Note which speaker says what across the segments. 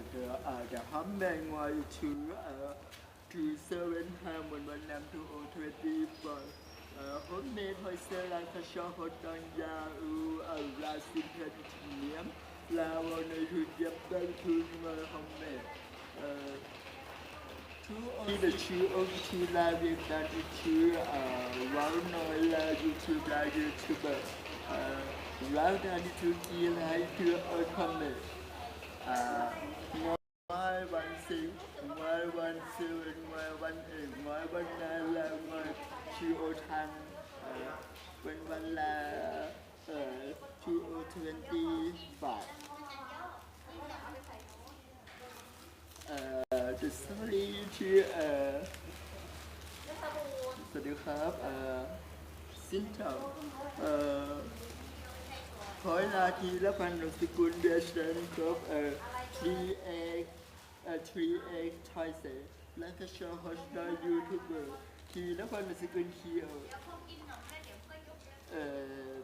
Speaker 1: Chào được uh, the home bên ngoài to uh, to seven hai một một năm to o twenty four hôm nay tôi sẽ là các show hot đăng gia u ở là xin thân niệm là vào nơi thu nhập đơn thương mà hôm nay chú ơi là chú ông chú là Việt Nam chú vào nói là YouTube là YouTuber. Vào ra đi chú kia là chưa ở không này ngoài văn sinh ngoài văn sư ngoài văn ế ngoài văn na là ngoài chú ô thăng văn văn là chú ô twenty five the story ชื่อเอ่อสวัสดีครับเอ่อสินเจ้าเอ่อขอเวลาทีละพันนามสกุลเดชเดนครับเอ่อ 3x เอ่อ 3x ไทยเซและก็ชาวฮอสดายูทูบเบอร์ทีละพันนามสกุลเคียวเอ่อ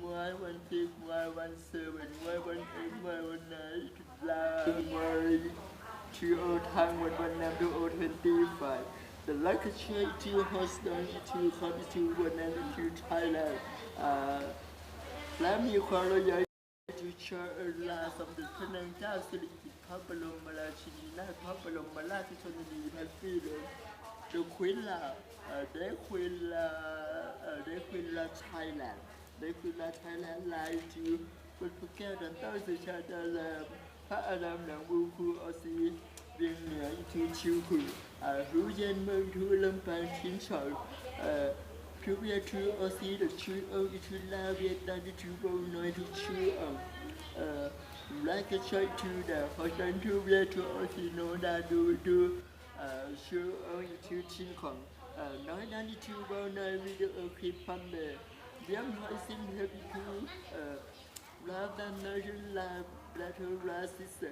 Speaker 1: Ngoàiวันที่ ngoàiวันเสาร์ ngoàiวันเอ็ม ngoài วันไหนลา ngoài ชื่อโอทางวันวันนำดูโอทเวนตี้ไฟแต่ละก็ช่วยชื่อโฮสต์ดอนชื่อคอนชื่อวันนั้นชื่อไทยแลนด์อ่าและมีความระยะชื่อเชิญลาสมเด็จพระนางเจ้าสิริกิติ์ พระบรมราชินีนาถพระบรมราชชนนีพันปีเลย The Queen La, uh, the Queen La, uh, the Queen La Thailand, the Queen La Thailand ลายจูบนพระแก้วดันเต้าสุชาดารามพระอารามหนังบูคูออซีเวียงเหนืออีทูชิวคุอ่ารู้เย็นเมืองทูลำปางชินเฉาเอ่อทุกเวียทูออซีเดชูเออีทูลาเวียดนามอีทูโบน้อยทูชูเอเอ่อไลค์ก็ช่วยทูเดาขอฉันทูเวียทูออ like say to the person to về to that uh, uh, we do. Do only ơn sự xin còn nói the chú bao nơi video khi phân bề Viêm hỏi xin love the nation love, let her sister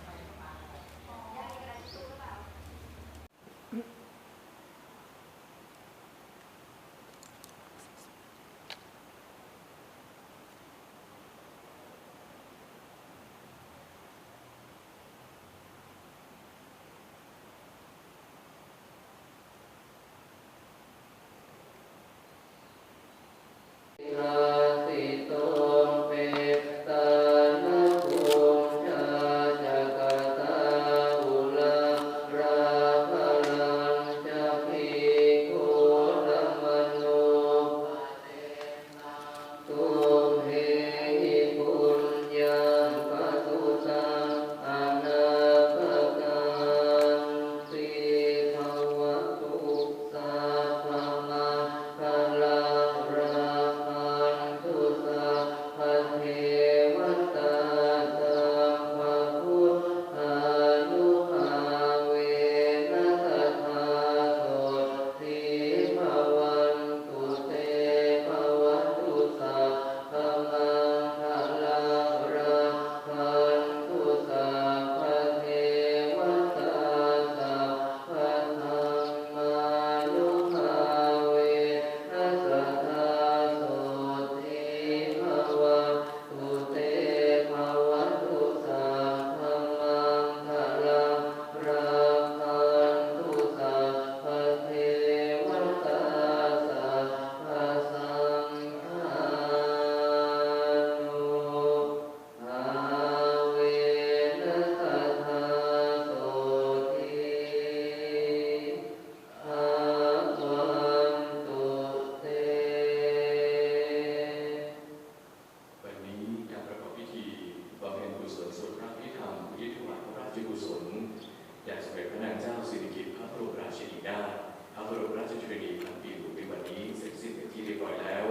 Speaker 1: บร
Speaker 2: มรา
Speaker 3: ชชนนีพันปีหลวงในวันนี้เสร็จสิ้นเป็นที่เรียบร้อยแล้ว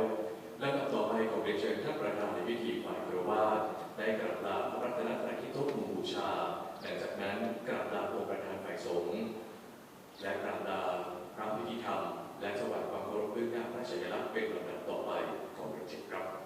Speaker 3: ลำดับต่อไปของเรียนเชิญท่านประธานในพิธีฝ่ายครวาได้กราบลาพระรัตนตรัยที่โต๊ะหมู่บูชาหลังจากนั้นกราบลาองค์ประธานฝ่ายสงฆ์และกราบลาพระพิธีธรรม และสวัสดิ์ความเคารพเพื่องหน้าพระชยลักษณ์เป็นลำดับต่อไปของเรียนเชิญครับ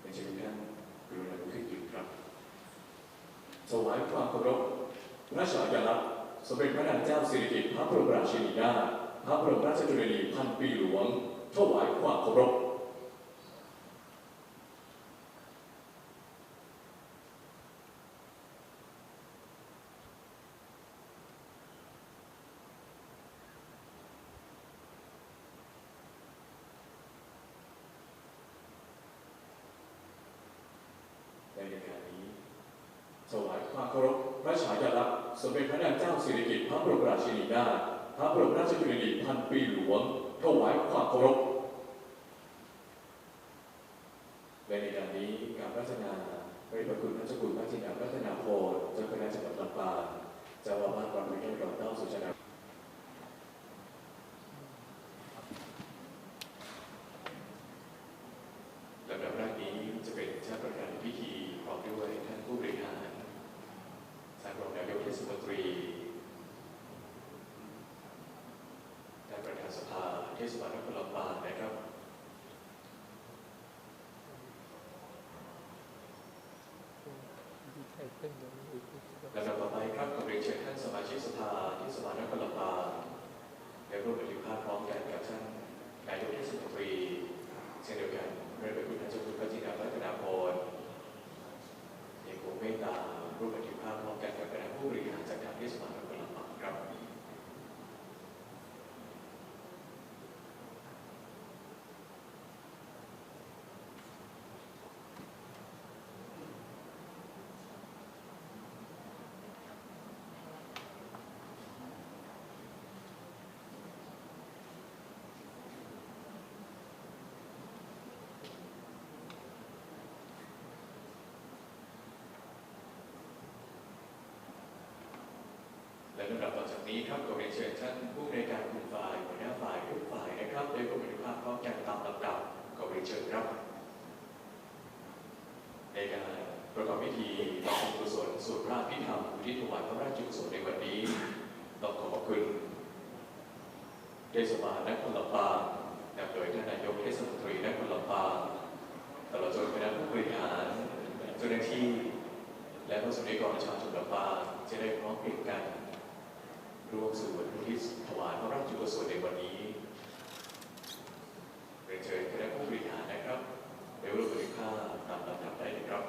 Speaker 3: เป็นเช่นนั้นกรุณาลุกขึ้นยืนครับ ถวายความเคารพพระฉายาลักษณ์สมเด็จพระนางเจ้าสิริกิติ์พระบรมราชินีนาถพระบรมราชชนนีพันปีหลวง ถวายความเคารพในรายการนี้ถวาย ความเคารพพระฉายาลักษณ์สมเด็จพระนางเจ้าสิริกิติ์พระบรมราชินีนาถพระบรมราชชนนีพันปีหลวงถวายความเคารพในรายการนี้การพัฒนาพระประคุณพระเจ้าคุณพระจินดาพัฒนาโพธิ์เจ้าคณะจังหวัดลำปางเจ้าอาวาสวัดพระแก้วดอบเต้าสุชนะลำดับแรกนี้จะเป็นเจ้าประธานพิธีพร้อมด้วยท่านผู้บริหารท่านรองนายกเทศมนตรีท่านประธานสภาเทศบาลนครลำปางนะครับ ลำดับต่อไปครับขอเรียนเชิญท่านสมาชิกสภาที่สภานครลำปางและร่วมบันทึกภาพพร้อมกันกับท่านนายกเทศมนตรีเช่นเดียวกันเรื่องคุณท่านเจ้าคุณพระจินดาพัฒนาพรยังคงเมตตาร่วมบันทึกภาพพร้อมกันกับคณะผู้บริหารจากทางเทศบาลนครลำปางครับ และลำดับต่อจาก นี้ครับก็เรียนเชิญท่านผู้ในการกลุ่มฝ่ายหัวหน้าฝ่ายทุกฝ่ายนะครับได้ร่วมบันภาพพร้อมกันตามลำดับก็เรียนเชิญครับ ในการประกอบพิธีบำเพ็ญกุศลสวดพระพิธรรมอุทิศถวายพระราชกุศลในวันนี้ต้องขอบคุณเทศบาลนครลำปางนำโดยท่านนายกเทศมนตรีนครลำปางตลอดจนคณะผู้บริหารเจ้าหน้าที่ และผู้สมัยกรประชาชนลำปางจะได้พร้อมเพรียงกัน รวมส่วนอุทิศถวายพระราชกุศลในวันนี้เรียนเชิญคณะผู้บริหารนะครับเดี๋ยวเราบริค่าตามลำดับได้เลยครับ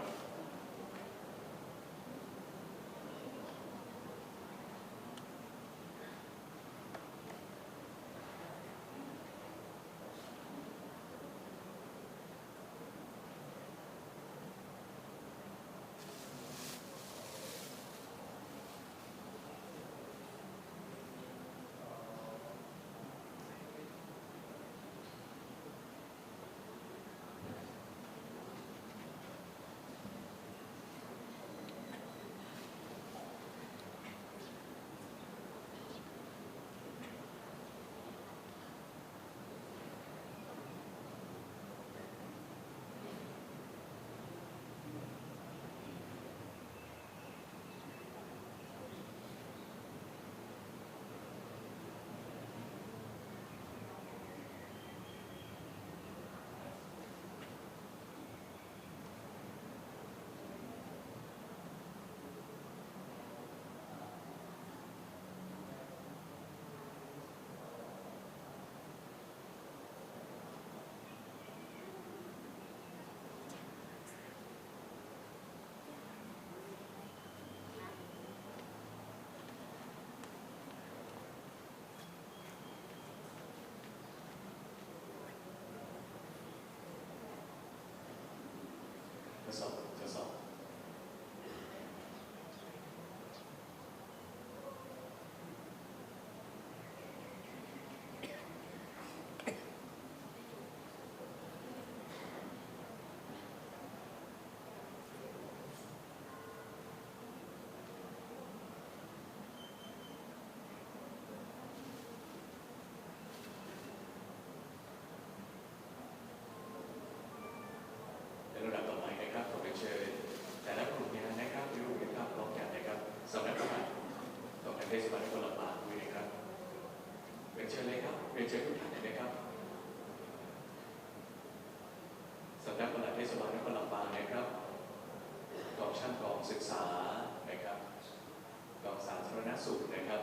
Speaker 3: That's. เทศบาลนครลำปางด้วยนะครับเรียนเชิญเลยครับเรียนเชิญทุกท่านเลยนะครับสำนักปลัดเทศบาลนครลำปางนะครับกองช่างกองศึกษานะครับกองสาธารณสุขนะครับ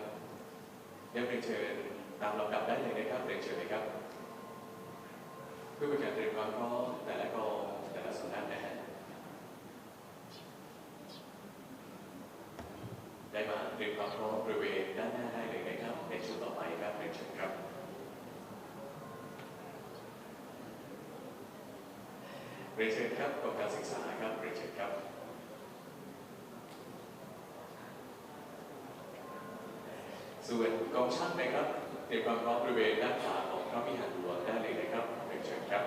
Speaker 3: เดี๋ยวเรียนเชิญตามลำดับได้เลยนะครับเรียนเชิญเลยครับเพื่อเป็นการเตรียมความพร้อมแต่ละกองแต่ละสำนักนะฮะได้มาเตรียม ความพร้อมบริเวณด้านหน้าได้เลยนะครับ ในช่วงต่อไปครับเรียนเชิญครับเรียนเชิญครับกองการศึกษาครับเรียนเชิญครับส่วนกองช่างนะครับเตรียมความพร้อมบริเวณด้านขวาของพระวิหารหลวงได้เลยนะครับเรียนเชิญครับ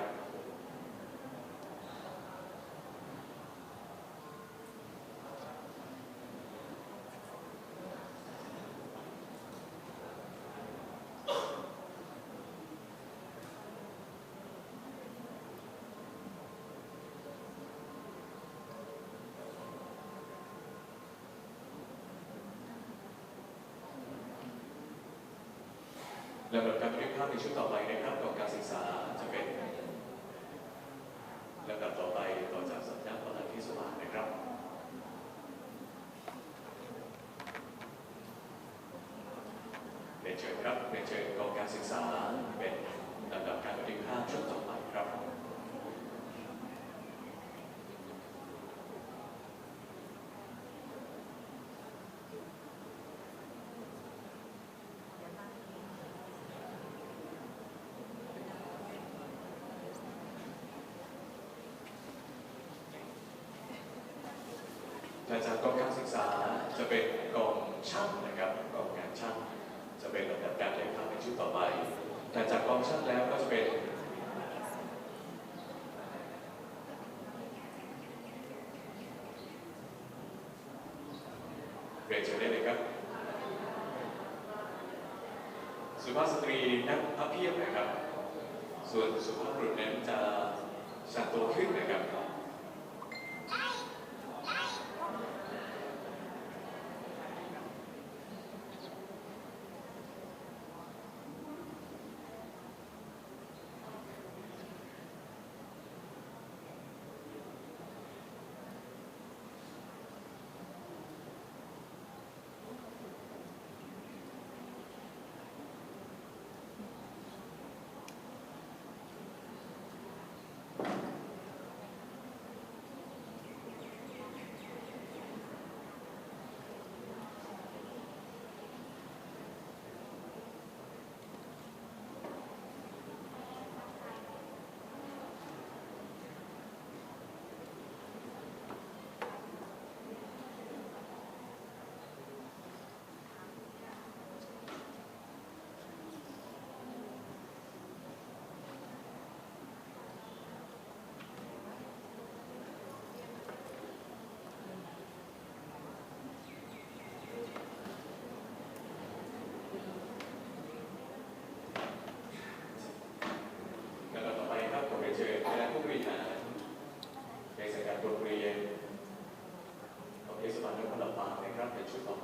Speaker 3: ลำดับการบันทึกภาพในช่วงต่อไปนะครับของการศึกษาจะเป็นลำดับต่อไปต่อจากสัญญาปลัดเทศบาลนะครับเรียนเชิญครับเรียนเชิญกองการศึกษาเป็นลำดับการบันทึกภาพช่วงต่อไป ครับแต่จากกองการศึกษาจะเป็นกองช่างนะครับกองงานช่างจะเป็นลำดับการเรียนภาพในชุดต่อไปแต่จากกองช่างแล้วก็จะเป็นเรียนเชิญได้เลยครับสุภาพสตรีนั่งพับเพียบนะครับ ส่วนสุภาพบุรุษนั้นจะชันตัวขึ้นนะครับ actually come